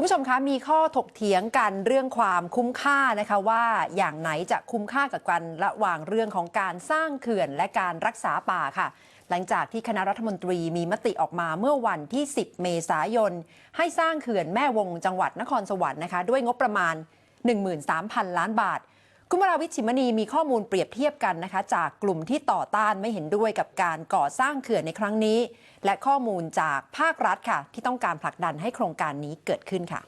คุณผู้ชมคะมีข้อถกเถียงกันเรื่องความคุ้มค่านะคะว่าอย่างไหนจะคุ้มค่ากับกันระหว่างเรื่องของการสร้างเขื่อนและการรักษาป่าค่ะ หลังจากที่คณะรัฐมนตรีมีมติออกมาเมื่อวันที่ 10 เมษายน ให้สร้างเขื่อนแม่วงจังหวัดนครสวรรค์นะคะด้วยงบประมาณ 13,000 ล้านบาท คุณวราวิชชิมณีมีข้อมูลเปรียบเทียบกันนะคะ จากกลุ่มที่ต่อต้านไม่เห็นด้วยกับการก่อสร้างเขื่อนในครั้งนี้ และข้อมูลจากภาครัฐค่ะ ที่ต้องการผลักดันให้โครงการนี้เกิดขึ้นค่ะ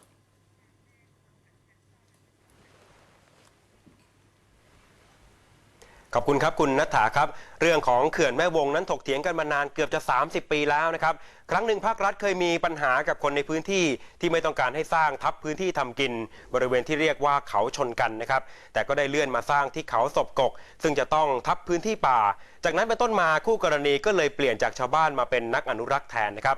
ขอบคุณครับคุณนัฐาครับ เรื่องของเขื่อนแม่วงนั้นถกเถียงกันมานานเกือบจะ 30 ปีแล้วนะครับ ครั้งหนึ่งภาครัฐเคยมีปัญหากับคนในพื้นที่ที่ไม่ต้องการให้สร้างทับพื้นที่ทำกิน บริเวณที่เรียกว่าเขาชนกันนะครับ แต่ก็ได้เลื่อนมาสร้างที่เขาศพกก ซึ่งจะต้องทับพื้นที่ป่า จากนั้นเป็นต้นมาคู่กรณีก็เลยเปลี่ยนจากชาวบ้านมาเป็นนักอนุรักษ์แทนนะครับ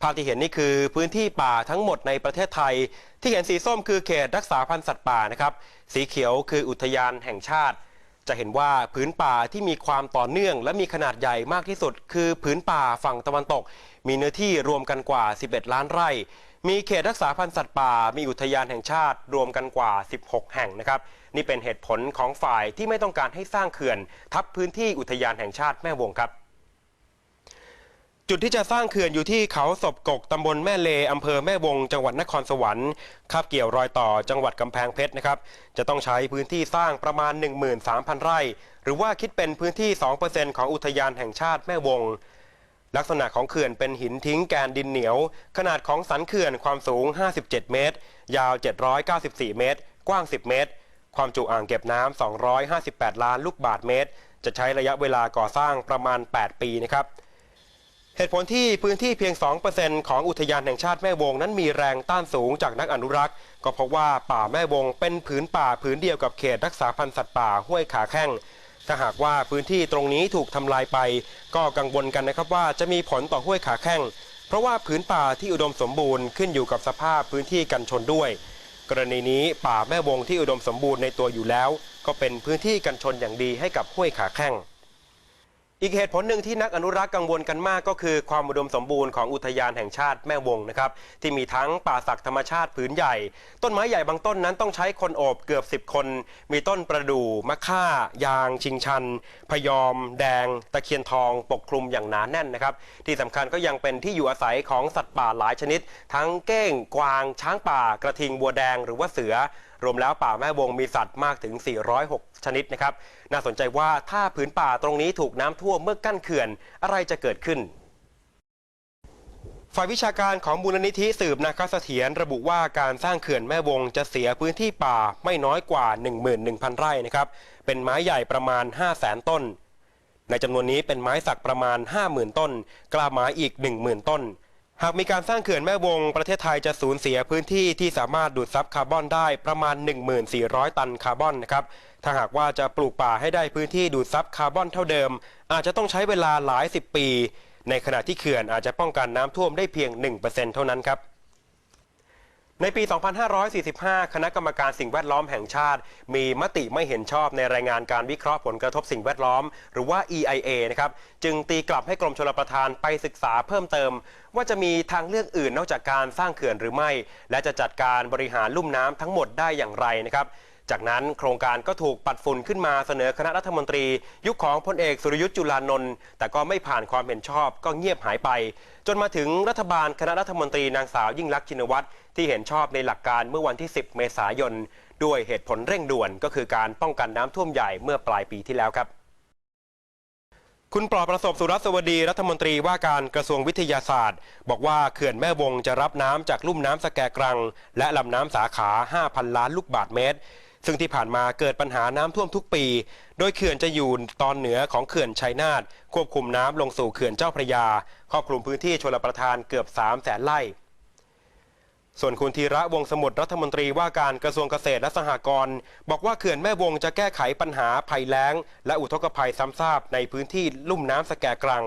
ภาพที่เห็นนี่คือพื้นที่ป่าทั้งหมดในประเทศไทย ที่เห็นสีส้มคือเขตรักษาพันธุ์สัตว์ป่านะครับสีเขียวคืออุทยานแห่งชาติ จะเห็นว่าพื้นป่าที่มีความต่อเนื่อง และมีขนาดใหญ่มากที่สุด คือพื้นป่าฝั่งตะวันตก มีเนื้อที่รวมกันกว่า 11 ล้านไร่ มีเขตรักษาพันธุ์สัตว์ป่า มีอุทยานแห่งชาติรวมกันกว่า 16 แห่งนะครับ นี่เป็นเหตุผลของฝ่ายที่ไม่ต้องการให้สร้างเขื่อน ทับพื้นที่อุทยานแห่งชาติแม่วงครับ จุดที่จะสร้างเขื่อนอยู่ที่เขาศพกกตำบลแม่เลอำเภอแม่วง จังหวัดนครสวรรค์คาบเกี่ยวรอยต่อจังหวัดกำแพงเพชรนะครับ จะต้องใช้พื้นที่สร้างประมาณ 13,000 ไร่ หรือว่าคิดเป็นพื้นที่ 2%ของอุทยานแห่งชาติแม่วง ลักษณะของเขื่อนเป็นหินทิ้งแกนดินเหนียว ขนาดของสันเขื่อนความสูง 57 เมตร ยาว 794 เมตร กว้าง 10 เมตร ความจุอ่างเก็บน้ำ258 ล้านลูกบาทเมตร จะใช้ระยะเวลาก่อสร้างประมาณ 8 ปีนะครับ เหตุผลที่พื้นที่เพียง 2%ของอุทยานแห่งชาติแม่วงนั้นมีแรงต้านสูงจากนักอนุรักษ์ ก็เพราะว่าป่าแม่วงเป็นผืนป่าผืนเดียวกับเขตรักษาพันธุ์สัตว์ป่าห้วยขาแข้งถ้าหากว่าพื้นที่ตรงนี้ถูกทำลายไป ก็กังวลกันนะครับว่าจะมีผลต่อห้วยขาแข้ง เพราะว่าผืนป่าที่อุดมสมบูรณ์ขึ้นอยู่กับสภาพพื้นที่กันชนด้วย กรณีนี้ป่าแม่วงที่อุดมสมบูรณ์ในตัวอยู่แล้ว ก็เป็นพื้นที่กันชนอย่างดีให้กับห้วยขาแข้ง อีกเหตุผลหนึ่งที่นักอนุรักษ์กังวลกันมากก็คือความอุดมสมบูรณ์ของอุทยานแห่งชาติแม่วงนะครับที่มีทั้งป่าศักธรรมชาติผืนใหญ่ ต้นไม้ใหญ่บางต้นนั้นต้องใช้คนโอบเกือบ 10 คน มีต้นประดู่มะค่า ยาง ชิงชัน พยอม แดง ตะเคียนทอง ปกคลุมอย่างหนาแน่นนะครับที่สำคัญก็ยังเป็นที่อยู่อาศัยของสัตว์ป่าหลายชนิด ทั้งเก้งกวาง ช้างป่ากระทิงบัวแดงหรือว่าเสือ รวมแล้วป่าแม่วงมีสัตว์มากถึง 406 ชนิดนะครับ น่าสนใจว่าถ้าผืนป่าตรงนี้ถูกน้ำท่วมเมื่อกั้นเขื่อนอะไรจะเกิดขึ้นฝ่ายวิชาการของมูลนิธิสืบนาคเสถียรระบุว่าการสร้างเขื่อนแม่วงจะเสียพื้นที่ป่าไม่น้อยกว่า 11,000 ไร่นะครับ เป็นไม้ใหญ่ประมาณ 5 0 0แสนต้น ในจำนวนนี้เป็นไม้สักประมาณ 50,000 ต้น กล้าไม้อีก 10,000 ต้น หากมีการสร้างเขื่อนแม่วง ประเทศไทยจะสูญเสียพื้นที่ที่สามารถดูดซับคาร์บอนได้ประมาณ 1,400 ตันคาร์บอนนะครับถ้าหากว่าจะปลูกป่าให้ได้พื้นที่ดูดซับคาร์บอนเท่าเดิม อาจจะต้องใช้เวลาหลายสิบปี ในขณะที่เขื่อนอาจจะป้องกันน้ำท่วมได้เพียง 1%เท่านั้นครับ ในปี 2545 คณะกรรมการสิ่งแวดล้อมแห่งชาติ มีมติไม่เห็นชอบในรายงานการวิเคราะห์ผลกระทบสิ่งแวดล้อม หรือว่า EIA นะครับ จึงตีกลับให้กรมชลประทานไปศึกษาเพิ่มเติม ว่าจะมีทางเลือกอื่นนอกจากการสร้างเขื่อนหรือไม่ และจะจัดการบริหารลุ่มน้ำทั้งหมดได้อย่างไรนะครับ จากนั้นโครงการก็ถูกปัดฝุ่นขึ้นมาเสนอคณะรัฐมนตรี ยุคของพลเอกสุรยุทธ์จุลานนท์แต่ก็ไม่ผ่านความเห็นชอบก็เงียบหายไป จนมาถึงรัฐบาลคณะรัฐมนตรีนางสาวยิ่งลักษณ์ชินวัตรที่เห็นชอบในหลักการเมื่อวันที่ 10 เมษายน ด้วยเหตุผลเร่งด่วนก็คือการป้องกันน้ำท่วมใหญ่เมื่อปลายปีที่แล้วครับคุณปลอบประสบสุรสวดีรัฐมนตรีว่าการกระทรวงวิทยาศาสตร์ บอกว่าเขื่อนแม่วงจะรับน้ำจากลุ่มน้ำสแกกรัง และลำน้ำสาขา 5,000 ล้านลูกบาทเมตร ซึ่งที่ผ่านมาเกิดปัญหาน้ำท่วมทุกปี โดยเขื่อนจะอยู่ตอนเหนือของเขื่อนชัยนาทควบคุมน้ำลงสู่เขื่อนเจ้าพระยา ครอบคลุมพื้นที่ชลประทานเกือบ3แสนไร่ ส่วนคุณธีระวงสมุทรรัฐมนตรีว่าการกระทรวงเกษตรและสหกรณ์บอกว่าเขื่อนแม่วงจะแก้ไขปัญหาภัยแล้ง และอุทกภัยซ้ำซากในพื้นที่ลุ่มน้ำสแกกรัง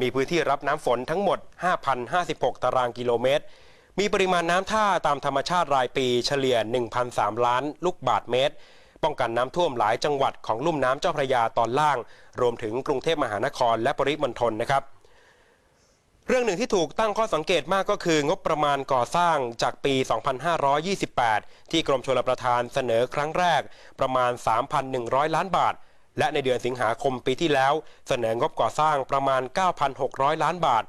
มีพื้นที่รับน้ำฝนทั้งหมด 5,056 ตารางกิโลเมตร มีปริมาณน้ำท่าตามธรรมชาติรายปีเฉลี่ย 1,003 ล้าน ลูกบาทเมตร ป้องกันน้ำท่วมหลายจังหวัดของลุ่มน้ำเจ้าพระยาตอนล่าง รวมถึงกรุงเทพมหานครและปริมณฑลนะครับ เรื่องหนึ่งที่ถูกตั้งข้อสังเกตมากก็คืองบประมาณก่อสร้างจากปี 2528 ที่กรมชลประทานเสนอครั้งแรกประมาณ 3,100 ล้านบาทและในเดือนสิงหาคมปีที่แล้ว เสนองบก่อสร้างประมาณ 9,600 ล้านบาท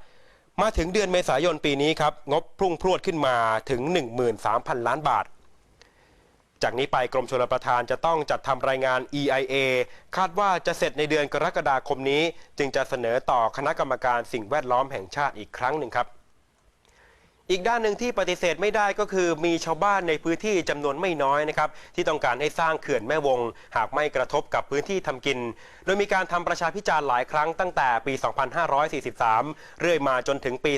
มาถึงเดือนเมษายนปีนี้ครับ งบพุ่งพรวดขึ้นมาถึง 13,000 ล้านบาท จากนี้ไปกรมชลประทานจะต้องจัดทำรายงาน EIA คาดว่าจะเสร็จในเดือนกรกฎาคมนี้ จึงจะเสนอต่อคณะกรรมการสิ่งแวดล้อมแห่งชาติอีกครั้งหนึ่งครับ อีกด้านหนึ่งที่ปฏิเสธไม่ได้ก็คือมีชาวบ้านในพื้นที่จำนวนไม่น้อยนะครับที่ต้องการให้สร้างเขื่อนแม่วง หากไม่กระทบกับพื้นที่ทำกิน โดยมีการทำประชาพิจารณ์หลายครั้งตั้งแต่ปี 2543 เรื่อยมาจนถึงปี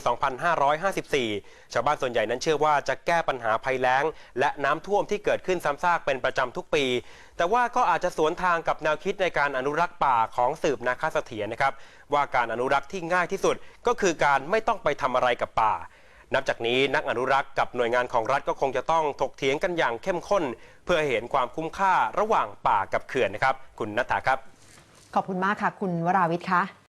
2554 ชาวบ้านส่วนใหญ่นั้นเชื่อว่าจะแก้ปัญหาภัยแล้ง และน้ำท่วมที่เกิดขึ้นซ้ำซากเป็นประจำทุกปี แต่ว่าก็อาจจะสวนทางกับแนวคิดในการอนุรักษ์ป่าของสืบนาคาเสถียรนะครับว่าการอนุรักษ์ที่ง่ายที่สุดก็คือการไม่ต้องไปทำอะไรกับป่า นับจากนี้นักอนุรักษ์กับหน่วยงานของรัฐก็คงจะต้องถกเถียงกันอย่างเข้มข้น เพื่อเห็นความคุ้มค่าระหว่างป่ากับเขื่อนนะครับ คุณนัฐาครับ ขอบคุณมากค่ะ คุณวราวิทย์คะ